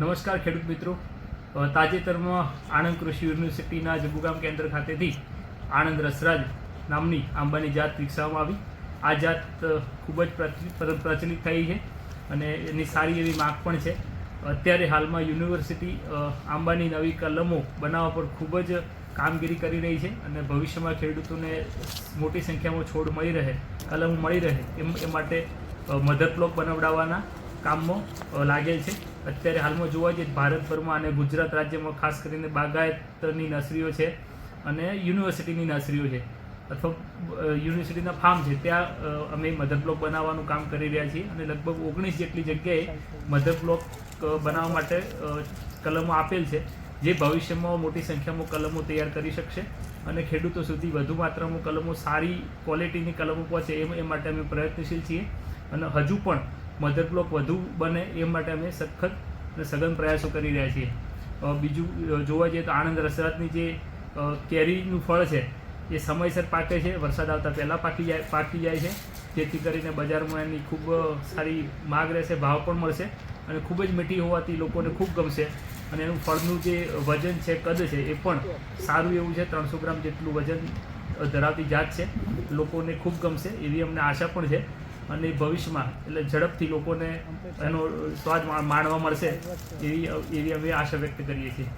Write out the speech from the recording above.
નમસ્કાર ખેડૂત મિત્રો. તાજેતરમાં આણંદ કૃષિ યુનિવર્સિટીના જબુગામ કેન્દ્ર ખાતેથી આણંદ રસરાજ નામની આંબાની જાત વિકસાવવામાં આવી. આ જાત ખૂબ જ પ્રચ- પ્રચલિત થઈ છે અને એની સારી એવી માગ પણ છે. અત્યારે હાલમાં યુનિવર્સિટી આંબાની નવી કલમો બનાવવા પર ખૂબ જ કામગીરી કરી રહી છે અને ભવિષ્યમાં ખેડૂતોને મોટી સંખ્યામાં છોડ મળી રહે, કલમો મળી રહે એમ, એ માટે મધર બ્લોક બનાવડાવવાના કામમાં લાગેલ છે. અત્યારે હાલમાં જોવા જઈએ ભારતભરમાં અને ગુજરાત રાજ્યમાં ખાસ કરીને બાગાયતની નર્સરીઓ છે અને યુનિવર્સિટીની નર્સરીઓ છે. અથવા યુનિવર્સિટીના ફાર્મ છે. ત્યાં અમે મધર બ્લોક બનાવવાનું કામ કરી રહ્યા છીએ અને લગભગ ઓગણીસ જેટલી જગ્યાએ મધર બ્લોક બનાવવા માટે કલમો આપેલ છે, જે ભવિષ્યમાં મોટી સંખ્યામાં કલમો તૈયાર કરી શકશે અને ખેડૂતો સુધી વધુ માત્રામાં કલમો સારી ક્વોલિટીની કલમો પહોંચે એ માટે અમે પ્રયત્નશીલ છીએ. અને હજુ પણ મધર બ્લોક વધુ બને એ માટે અમે સખત અને સઘન પ્રયાસો કરી રહ્યા છીએ. બીજું જોવા જઈએ તો આણંદ રસરાતની જે કેરીનું ફળ છે, એ સમયસર પાકે છે, વરસાદ આવતા પહેલાં પાકી જાય પાકી જાય છે. જેથી કરીને બજારમાં એની ખૂબ સારી માગ રહેશે, ભાવ પણ મળશે અને ખૂબ જ મીઠી હોવાથી લોકોને ખૂબ ગમશે. અને એનું ફળનું જે વજન છે, કદ છે, એ પણ સારું એવું છે, ત્રણસો ગ્રામ જેટલું વજન ધરાવતી જાત છે. લોકોને ખૂબ ગમશે એવી અમને આશા પણ છે. અને ભવિષ્યમાં, એટલે ઝડપથી લોકોને એનો સ્વાદ માણવા મળશે એવી એવી અમે આશા વ્યક્ત કરીએ છીએ.